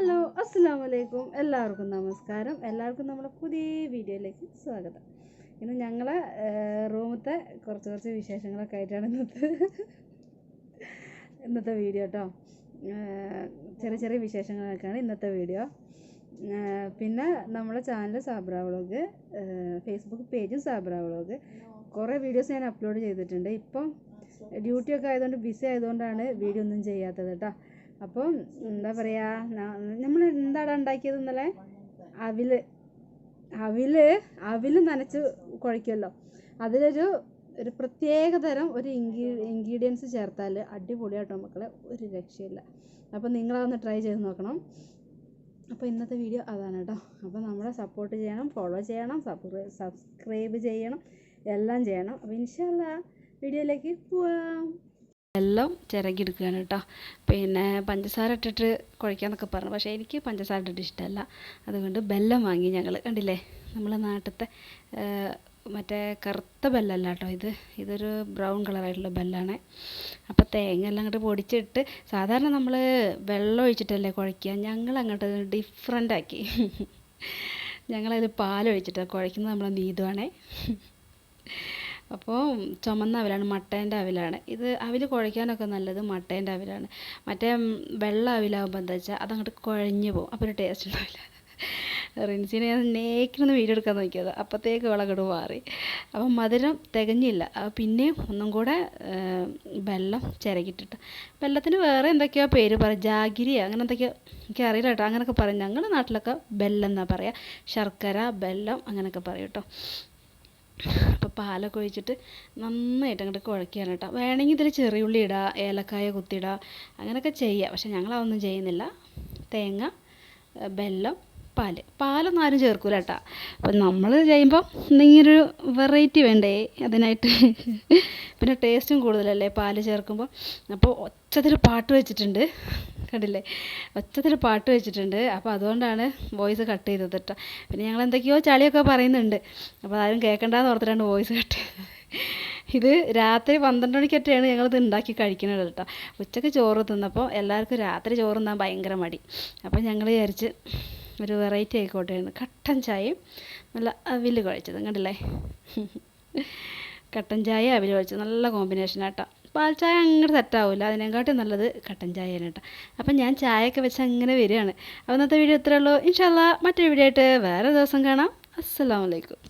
Hello അസ്സാം വലൈക്കും എല്ലാവർക്കും നമസ്കാരം. എല്ലാവർക്കും നമ്മുടെ പുതിയ വീഡിയോയിലേക്ക് സ്വാഗതം. ഇന്ന് ഞങ്ങളെ റൂമത്തെ കുറച്ച് കുറച്ച് വിശേഷങ്ങളൊക്കെ ആയിട്ടാണ് ഇന്നത്തെ ഇന്നത്തെ വീഡിയോ കേട്ടോ ചെറിയ ചെറിയ വിശേഷങ്ങളൊക്കെയാണ് ഇന്നത്തെ വീഡിയോ. പിന്നെ നമ്മുടെ ചാനൽ സാബ്ര വ്ളോഗ് ഫേസ്ബുക്ക് പേജും സാബ്ര വ്ളോഗ്. കുറേ വീഡിയോസ് ഞാൻ അപ്ലോഡ് ചെയ്തിട്ടുണ്ട്. ഇപ്പം ഡ്യൂട്ടിയൊക്കെ ആയതുകൊണ്ട് ബിസി ആയതുകൊണ്ടാണ് വീഡിയോ ഒന്നും ചെയ്യാത്തത് കേട്ടോ അപ്പം എന്താ പറയുക നമ്മൾ എന്താടാ ഉണ്ടാക്കിയത് ഇന്നലെ? അവിൽ. അവിൽ അവിൽ നനച്ച് കുഴയ്ക്കുമല്ലോ അതിലൊരു ഒരു പ്രത്യേക തരം ഒരു ഇൻഗ്രീ ഇൻഗ്രീഡിയൻസ് ചേർത്താൽ അടിപൊളിയാട്ടോ മക്കളെ ഒരു രക്ഷയില്ല. അപ്പോൾ നിങ്ങളതൊന്ന് ട്രൈ ചെയ്ത് നോക്കണം. അപ്പോൾ ഇന്നത്തെ വീഡിയോ അതാണ് കേട്ടോ. അപ്പോൾ നമ്മളെ സപ്പോർട്ട് ചെയ്യണം ഫോളോ ചെയ്യണം സബ്സ്ക്രൈബ് ചെയ്യണം എല്ലാം ചെയ്യണം. അപ്പോൾ ഇൻഷാല്ല വീഡിയോയിലേക്ക് പോവാം. എല്ലാം ചിരകിയെടുക്കുകയാണ് കേട്ടോ. പിന്നെ പഞ്ചസാര ഇട്ടിട്ട് കുഴയ്ക്കാന്നൊക്കെ പറഞ്ഞു. പക്ഷേ എനിക്ക് പഞ്ചസാര ഇട്ടിട്ട് ഇഷ്ടമല്ല. അതുകൊണ്ട് ബെല്ലം വാങ്ങി ഞങ്ങൾ കണ്ടില്ലേ? നമ്മളെ നാട്ടിലത്തെ മറ്റേ കറുത്ത ബെല്ലല്ല കേട്ടോ ഇത്. ഇതൊരു ബ്രൗൺ കളറായിട്ടുള്ള ബെല്ലാണ്. അപ്പോൾ തേങ്ങ എല്ലാം അങ്ങോട്ട് പൊടിച്ചിട്ട് സാധാരണ നമ്മൾ വെള്ളം ഒഴിച്ചിട്ടല്ലേ കുഴയ്ക്കുക. ഞങ്ങൾ അങ്ങോട്ട് ഡിഫറെന്റ് ആക്കി. ഞങ്ങളത് പാലൊഴിച്ചിട്ടാണ് കുഴയ്ക്കുന്നത് നമ്മളെ നീതുവാണേ. അപ്പോൾ ചുമന്ന അവിലാണ് മട്ടേന്റെ അവിലാണ്. ഇത് അവിൽ കുഴയ്ക്കാനൊക്കെ നല്ലത് മട്ടേന്റെ അവിലാണ്. മറ്റേ വെള്ള അവിലാകുമ്പോൾ എന്താ വെച്ചാൽ അതങ്ങോട്ട് കുഴഞ്ഞു പോകും അപ്പോൾ ഒരു ടേസ്റ്റ് ഉണ്ടാവില്ല. റിൻസിനെ ഞാൻ നേക്കിനൊന്ന് വീഡിയോ എടുക്കാൻ നോക്കിയത്. അപ്പോഴത്തേക്ക് വിളകട് മാറി. അപ്പം മധുരം തികഞ്ഞില്ല. പിന്നെയും ഒന്നും കൂടെ വെള്ളം ചിരകിട്ടിട്ട്. വെള്ളത്തിന് വേറെ എന്തൊക്കെയോ പേര് പറയും ജാഗിരിയോ അങ്ങനെ എന്തൊക്കെയോ എനിക്ക് അറിയില്ല കേട്ടോ. അങ്ങനെയൊക്കെ പറയും. ഞങ്ങളുടെ നാട്ടിലൊക്കെ ബെല്ലം എന്നാണ് പറയുക ശർക്കര ബെല്ലം അങ്ങനെയൊക്കെ പറയും കേട്ടോ. അപ്പോൾ പാലൊക്കെ ഒഴിച്ചിട്ട് നന്നായിട്ട് അങ്ങോട്ട് കുഴക്കുകയാണ് കേട്ടോ. വേണമെങ്കിൽ ഇതിൽ ചെറിയുള്ളി ഇടുക ഏലക്കായ കുത്തിയിടുക അങ്ങനെയൊക്കെ ചെയ്യുക പക്ഷെ ഞങ്ങളതൊന്നും ചെയ്യുന്നില്ല. തേങ്ങ ബെല്ലം പാൽ. പാലൊന്നും ആരും ചേർക്കൂല കേട്ടോ. അപ്പം നമ്മൾ ചെയ്യുമ്പോൾ എന്തെങ്കിലും ഒരു വെറൈറ്റി വേണ്ടേ അതിനായിട്ട്? പിന്നെ ടേസ്റ്റും കൂടുതലല്ലേ? പാൽ ചേർക്കുമ്പോൾ അപ്പോൾ ഒച്ചത്തിൽ പാട്ട് വെച്ചിട്ടുണ്ട്. കണ്ടില്ലേ? ഒച്ചത്തിൽ പാട്ട് വെച്ചിട്ടുണ്ട്. അപ്പോൾ അതുകൊണ്ടാണ് വോയിസ് കട്ട് ചെയ്തത് കേട്ടോ പിന്നെ ഞങ്ങൾ എന്തൊക്കെയോ ചളിയൊക്കെ പറയുന്നുണ്ട്. അപ്പോൾ ആരും കേൾക്കണ്ടെന്ന് ഓർത്തിട്ടാണ് വോയിസ് കട്ട് ഇത് രാത്രി പന്ത്രണ്ട് മണിക്കൊക്കെയാണ് ഞങ്ങളിത് ഉണ്ടാക്കി കഴിക്കുന്നത് കേട്ടോ ഉച്ചയ്ക്ക് ചോറ് തിന്നപ്പോൾ എല്ലാവർക്കും രാത്രി ചോറ് തിന്നാൻ ഭയങ്കര മടി. അപ്പോൾ ഞങ്ങൾ വിചാരിച്ച് ഒരു വെറൈറ്റി ആയിക്കോട്ടെയാണ് കട്ടൻ ചായയും നല്ല അവിൽ കുഴച്ചത് കണ്ടില്ലേ? കട്ടൻ ചായ അവിൽ ഒഴിച്ച് നല്ല കോമ്പിനേഷൻ ആട്ടോ. പാൽ ചായ അങ്ങോട്ട് സെറ്റാവില്ല അതിനെക്കാട്ടും നല്ലത് കട്ടൻ ചായയാണ് കേട്ടോ അപ്പം ഞാൻ ചായയൊക്കെ വെച്ച് അങ്ങനെ വരികയാണ് അപ്പോൾ ഇന്നത്തെ വീഡിയോ ഇത്രയേ ഉള്ളൂ. ഇൻഷാല്ല മറ്റൊരു വീഡിയോ ആയിട്ട് വേറെ ദിവസം കാണാം. അസ്സാം വലൈക്കും